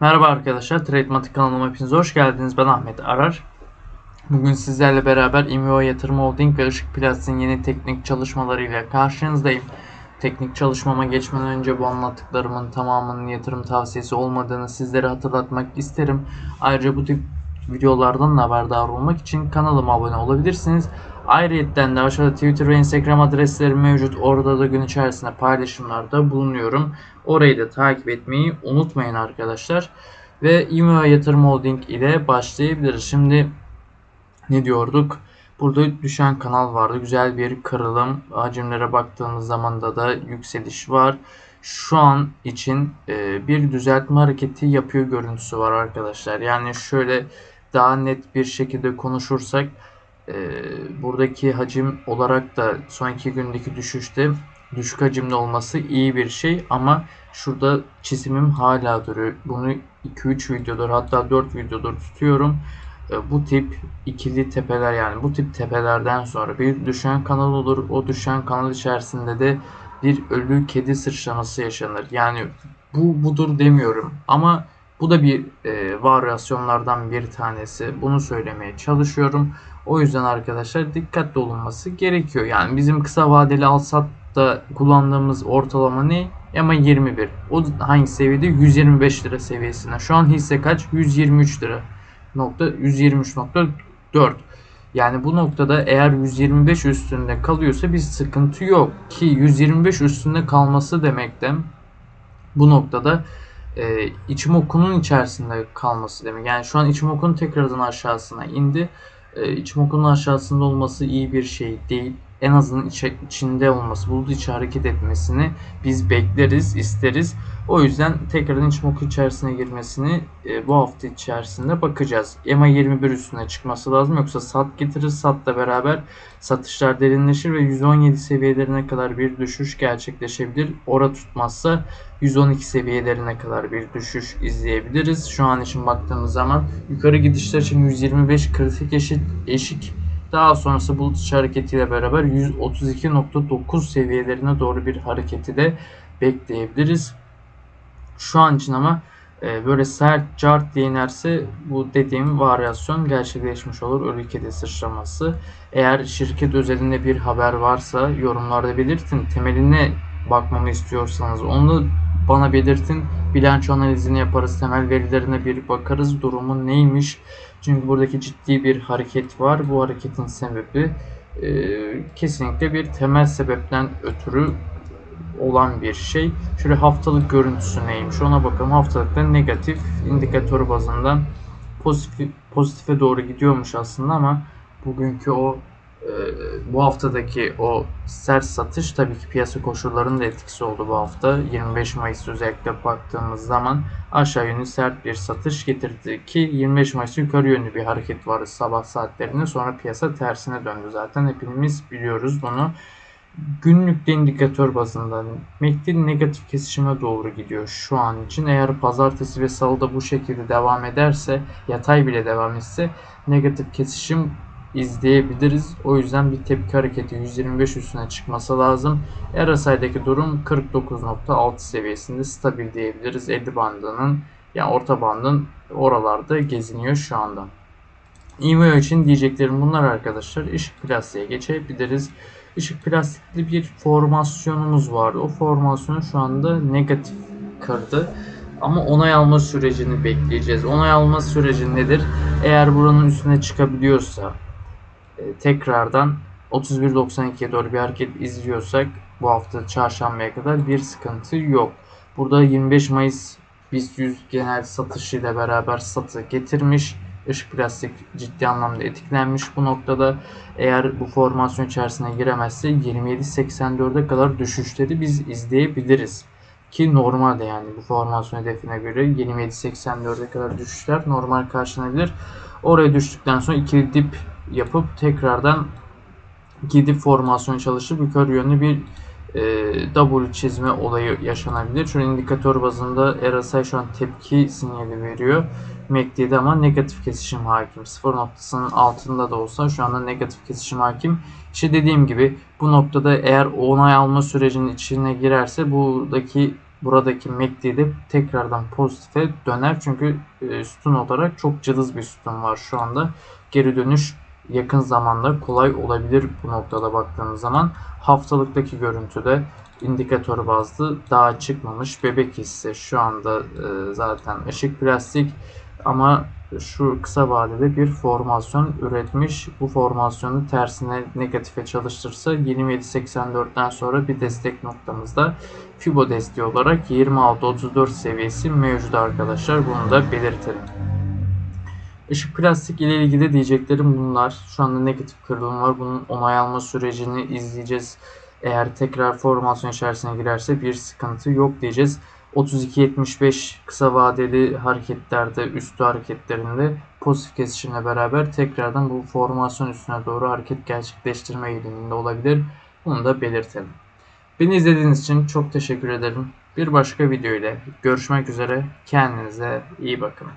Merhaba arkadaşlar, Tradematik kanalıma hepiniz hoş geldiniz. Ben Ahmet Arar. Bugün sizlerle beraber IMO Yatırım Holding ve Işık Plastik'in yeni teknik çalışmalarıyla karşınızdayım. Teknik çalışmama geçmeden önce bu anlattıklarımın tamamının yatırım tavsiyesi olmadığını sizlere hatırlatmak isterim. Ayrıca bu tip videolardan da haberdar olmak için kanalıma abone olabilirsiniz. Ayrıca de aşağıda Twitter ve Instagram adreslerim mevcut. Orada da gün içerisinde paylaşımlarda bulunuyorum. Orayı da takip etmeyi unutmayın arkadaşlar. Ve İMO Yatırım Holding ile başlayabiliriz. Şimdi ne diyorduk? Burada düşen kanal vardı. Güzel bir kırılım. Hacimlere baktığımız zaman da da yükseliş var. Şu an için e, bir düzeltme hareketi yapıyor görüntüsü var arkadaşlar. Yani şöyle daha net bir şekilde konuşursak e, buradaki hacim olarak da son iki gündeki düşüşte düşük hacimli olması iyi bir şey ama şurada çizimim hala duruyor. Bunu 2-3 videodur hatta 4 videodur tutuyorum. E, bu tip ikili tepeler yani bu tip tepelerden sonra bir düşen kanal olur. O düşen kanal içerisinde de bir ölü kedi sıçraması yaşanır. Yani bu budur demiyorum ama bu da bir e, varyasyonlardan bir tanesi. Bunu söylemeye çalışıyorum. O yüzden arkadaşlar dikkatli olunması gerekiyor. Yani bizim kısa vadeli al satta kullandığımız ortalama ne? Ama 21. O hangi seviyede? 125 lira seviyesinde. Şu an hisse kaç? 123 lira. Nokta 123.4. Yani bu noktada eğer 125 üstünde kalıyorsa bir sıkıntı yok ki 125 üstünde kalması demek de bu noktada e, Ichimoku'nun içerisinde kalması demek. Yani şu an Ichimoku'nun tekrardan aşağısına indi. E, Ichimoku'nun aşağısında olması iyi bir şey değil. En azından içe, içinde olması, bulut içi hareket etmesini biz bekleriz, isteriz. O yüzden tekrardan Ichimoku içerisine girmesini e, bu hafta içerisinde bakacağız. EMA 21 üstüne çıkması lazım. Yoksa sat getirir, satla beraber satışlar derinleşir ve 117 seviyelerine kadar bir düşüş gerçekleşebilir. Ora tutmazsa 112 seviyelerine kadar bir düşüş izleyebiliriz. Şu an için baktığımız zaman yukarı gidişler için 125 kritik eşit eşik daha sonrası bulut içi hareketiyle beraber 132.9 seviyelerine doğru bir hareketi de bekleyebiliriz. Şu an için ama e, böyle sert cart diye inerse bu dediğim varyasyon gerçekleşmiş olur. Ölü kedi sıçraması. Eğer şirket özelinde bir haber varsa yorumlarda belirtin. Temeline bakmamı istiyorsanız onu bana belirtin. Bilanço analizini yaparız. Temel verilerine bir bakarız. Durumu neymiş? Çünkü buradaki ciddi bir hareket var. Bu hareketin sebebi e, kesinlikle bir temel sebepten ötürü olan bir şey. Şöyle haftalık görüntüsü neymiş ona bakalım. Haftalıkta negatif indikatör bazında pozitif, pozitife doğru gidiyormuş aslında ama bugünkü o e, bu haftadaki o sert satış tabii ki piyasa koşullarının da etkisi oldu bu hafta. 25 Mayıs özellikle baktığımız zaman aşağı yönlü sert bir satış getirdi ki 25 Mayıs yukarı yönlü bir hareket vardı sabah saatlerinde sonra piyasa tersine döndü zaten hepimiz biliyoruz bunu. Günlükte indikatör bazında MACD negatif kesişime doğru gidiyor şu an için. Eğer pazartesi ve salıda bu şekilde devam ederse, yatay bile devam etse negatif kesişim izleyebiliriz. O yüzden bir tepki hareketi 125 üstüne çıkması lazım. RSI'deki durum 49.6 seviyesinde stabil diyebiliriz. 50 bandının yani orta bandın oralarda geziniyor şu anda. IMO için diyeceklerim bunlar arkadaşlar. Işık plastiğe geçebiliriz. Işık plastikli bir formasyonumuz vardı. O formasyonu şu anda negatif kırdı. Ama onay alma sürecini bekleyeceğiz. Onay alma süreci nedir? Eğer buranın üstüne çıkabiliyorsa tekrardan 31.92'ye doğru bir hareket izliyorsak bu hafta çarşambaya kadar bir sıkıntı yok. Burada 25 Mayıs BIST 100 genel satışıyla beraber satı getirmiş. Işık plastik ciddi anlamda etkilenmiş bu noktada. Eğer bu formasyon içerisine giremezse 27.84'e kadar düşüşleri biz izleyebiliriz. Ki normalde yani bu formasyon hedefine göre 27.84'e kadar düşüşler normal karşılanabilir. Oraya düştükten sonra ikili dip yapıp tekrardan gidip formasyon çalışıp yukarı yönlü bir e, W çizme olayı yaşanabilir. Şu indikatör bazında RSI şu an tepki sinyali veriyor. MACD'de ama negatif kesişim hakim. Sıfır noktasının altında da olsa şu anda negatif kesişim hakim. İşte dediğim gibi bu noktada eğer onay alma sürecinin içine girerse buradaki buradaki MACD'de tekrardan pozitife döner. Çünkü e, sütun olarak çok cılız bir sütun var şu anda. Geri dönüş yakın zamanda kolay olabilir bu noktada baktığımız zaman. Haftalıktaki görüntüde indikatör bazlı daha çıkmamış. Bebek hisse şu anda e, zaten ışık plastik ama şu kısa vadede bir formasyon üretmiş. Bu formasyonu tersine negatife çalıştırsa 27.84'ten sonra bir destek noktamızda Fibo desteği olarak 26.34 seviyesi mevcut arkadaşlar. Bunu da belirtelim. Işık plastik ile ilgili diyeceklerim bunlar. Şu anda negatif kırılım var. Bunun onay alma sürecini izleyeceğiz. Eğer tekrar formasyon içerisine girerse bir sıkıntı yok diyeceğiz. 32.75 kısa vadeli hareketlerde, üstü hareketlerinde pozitif kesişimle beraber tekrardan bu formasyon üstüne doğru hareket gerçekleştirme eğiliminde olabilir. Bunu da belirtelim. Beni izlediğiniz için çok teşekkür ederim. Bir başka video ile görüşmek üzere. Kendinize iyi bakın.